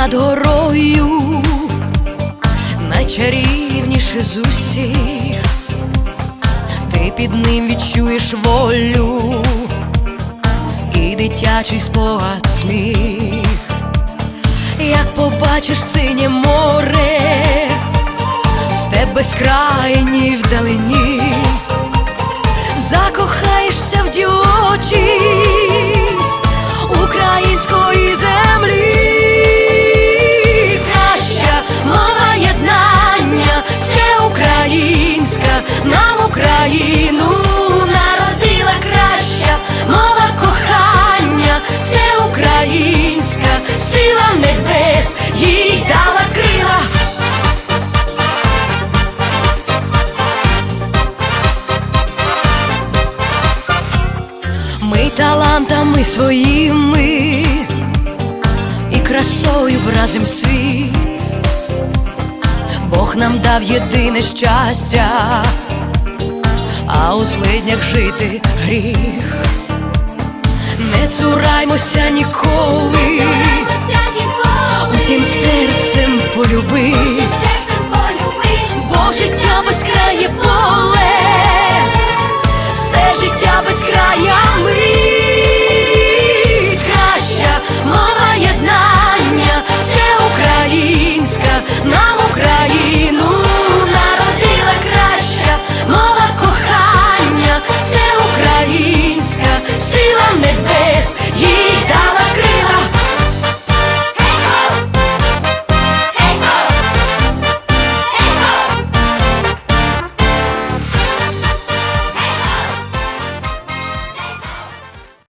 над горою, найчарівніше з усіх, ти під ним відчуєш волю і дитячий спогад сміх, як побачиш синє море, степ безкрайній вдалині, сила небес, їй дала крила. Ми талантами своїми і красою вразим світ. Бог нам дав єдине щастя, а у злиднях жити гріх. Не цураймося ніколи, життя безкрає поле,